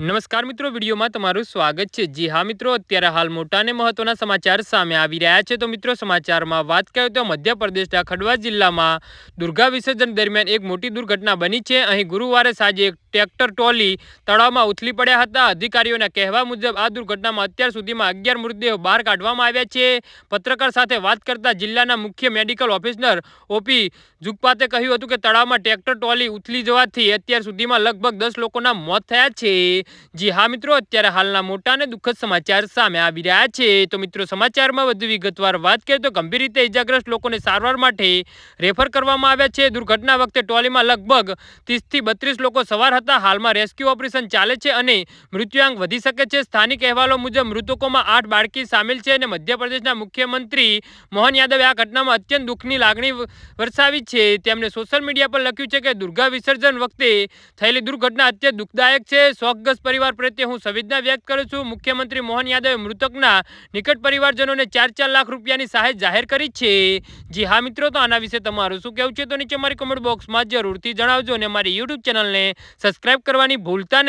નમસ્કાર મિત્રો, વિડીયોમાં તમારું સ્વાગત છે. જી હા મિત્રો, અત્યારે હાલ મોટા અને મહત્વના સમાચાર સામે આવી રહ્યા છે. તો મિત્રો, સમાચારમાં વાત કરીએ તો મધ્યપ્રદેશના ખડવા જિલ્લામાં દુર્ગા વિસર્જન દરમિયાન એક મોટી દુર્ઘટના બની છે. અહીં ગુરુવારે સાંજે એક ટ્રેક્ટર ટોલી તળાવમાં ઉથલી પડ્યા હતા. અધિકારીઓના કહેવા મુજબ, આ દુર્ઘટનામાં અત્યાર સુધીમાં અગિયાર મૃતદેહો બહાર કાઢવામાં આવ્યા છે. પત્રકાર સાથે વાત કરતા જિલ્લાના મુખ્ય મેડિકલ ઓફિસર ઓપી જુગપાતે કહ્યું હતું કે, તળાવમાં ટ્રેક્ટર ટ્રોલી ઉથલી જવાથી અત્યાર સુધીમાં લગભગ દસ લોકોના મોત થયા છે. જી હા, મિત્રો, અત્યારે હાલના મોટા અને દુઃખદ સમાચાર સામે આવી રહ્યા છે. તો મિત્રો, સમાચારમાં વધુ વિગતવાર વાત કરીએ તો ગંભીર રીતે ઇજાગ્રસ્ત લોકોને સારવાર માટે રેફર કરવામાં આવ્યા છે. દુર્ઘટના વખતે ટ્રોલીમાં લગભગ ત્રીસથી બત્રીસ લોકો સવાર હતા હાલમાં રેસ્ક્યુ ઓપરેશન ચાલે છે અને મૃત્યુઆંક વધી શકે છે. સ્થાનિક અહેવાલો મુજબ મૃતકોમાં આઠ બાળકી સામેલ છે અને મધ્યપ્રદેશના મુખ્યમંત્રી મોહન યાદવે આ ઘટનામાં અત્યંત દુઃખની લાગણી વરસાવી છે. તેમણે સોશિયલ મીડિયા પર લખ્યું છે કે દુર્ગા વિસર્જન વખતે થયેલી દુર્ઘટના અત્યંત દુઃખદાયક છે. શોકગ્રસ્ત પરિવાર પ્રત્યે હું સંવેદના વ્યક્ત કરું છું. મુખ્યમંત્રી મોહન યાદવે મૃતકના નિકટ પરિવારજનોને ચાર ચાર લાખ રૂપિયાની સહાય જાહેર કરી છે. જી હા મિત્રો, તો આના વિશે તમારું શું કહેવું છે? તો નીચે મારી કોમેન્ટ બોક્સમાં જરૂરથી જણાવજો અને મારી યુટ્યુબ ચેનલને સબસ્ક્રાઇબ કરવાની ભૂલતા નહીં.